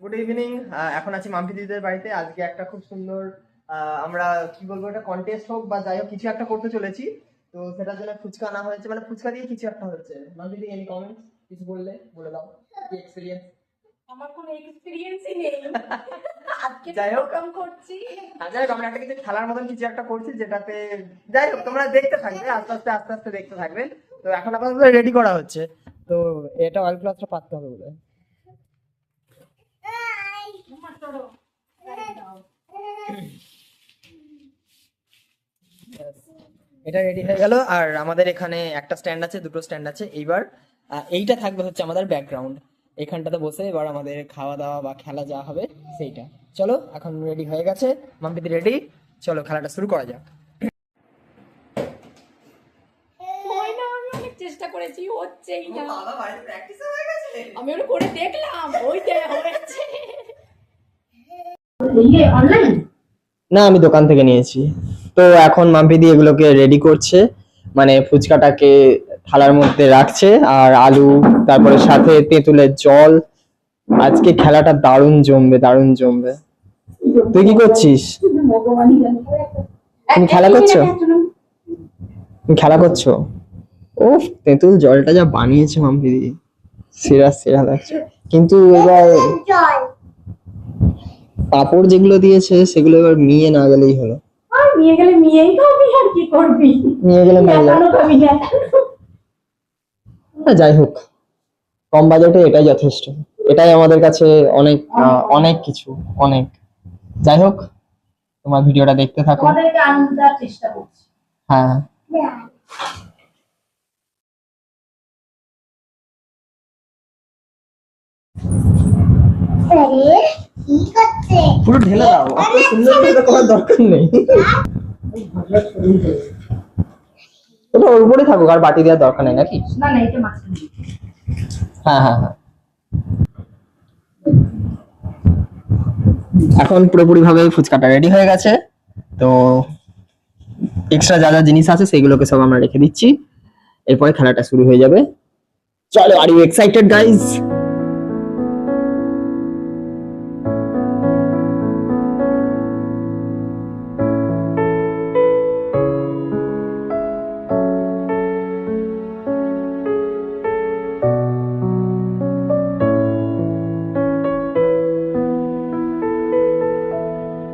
Good evening এখন আছি মাম্পি দিদিদের বাড়িতে। আজকে একটা খুব সুন্দর আমরা কি বলব একটা কন্টেস্ট হোক বা যাই হোক কিছু একটা করতে চলেছি। তো সেটার জন্য ফুচকা আনা হয়েছে। মানে ফুচকা দিয়ে কিছু একটা হচ্ছে মাম্পি দিদি এনি কমেন্টস কিছু বললে? বলে দাও। কি এক্সপিরিয়েন্স আমার কোনো এক্সপিরিয়েন্সই নেই। আজকে যাই হোক। প্রোগ্রাম করছি। যাই হোক আমরা একটা কিছু খেলার মতন কিছু একটা করছি যেটাতে যাই হোক তোমরা দেখতে থাকবে আস্তে আস্তে আস্তে আস্তে দেখতে থাকবে। তো এখন আপাতত রেডি করা হচ্ছে। তো এটা অয়েল ক্লথটা পাততে হবে বলে তোমার সরো। দাও। এটা রেডি হয়ে গেল। আর আমাদের এখানে একটা স্ট্যান্ড আছে দুটো স্ট্যান্ড আছে। এইবার এইটা থাকবে হচ্ছে আমাদের ব্যাকগ্রাউন্ড এখানটাতে বসে এবার আমাদের খাওয়া দাওয়া বা খেলা যা হবে সেইটা। চলো এখন রেডি হয়ে গেছে। মাম্পিদি রেডি চলো খেলাটা শুরু করা যাক। হয় চেষ্টা করেছি হচ্ছেই না। আমি ওটা করে দেখলাম ওইটা হয়েছে। না, আমি দোকান থেকে নিয়েছি। তো এখন মাম্পিদি এগুলোকে রেডি করছে। মানে ফুচকাটাকে থালার মধ্যে রাখছে আর আলু, তারপরে সাথে তেঁতুলের জল। আজকে খেলাটা দারুণ জমবে দারুণ জমবে। তুই কি করছিস? তুমি খেলা করছ? তুমি খেলা করছ? ও তেঁতুল জলটা যা বানিয়েছে মাম্পিদি। সেরা সেরা লাগছে। কিন্তু এবার পাপড় যেগুলো দিয়েছে সেগুলো এবার মিয়ে না গেলেই হলো। আর নিয়ে গেলে খাবি আর কি করবি? নিয়ে গেলে খাবি না না, যাই হোক। কম বাজেটে এটাই যথেষ্ট। এটাই আমাদের কাছে অনেক আহ, অনেক কিছু অনেক। যাই হোক তোমার ভিডিওটা দেখতে থাকো। আমাদেরকে আনন্দ দেওয়ার চেষ্টা করছি। হ্যাঁ। পুরো ঢেলে দাও। অত সুন্দর করে করার দরকার নেই। ওটা ওর উপরে থাকুক আর বাটি দেওয়ার দরকার নেই নাকি? না না এটা মাঝখানে হ্যাঁ হ্যাঁ হ্যাঁ। এখন পুরোপুরি ভাবে ফুচকাটা রেডি হয়ে গেছে। তো এক্সট্রা যা যা জিনিস আছে সেগুলোকে সব আমরা রেখে দিচ্ছি। এরপরে খেলাটা শুরু হয়ে যাবে। চলো আর ইউ এক্সাইটেড গাইজ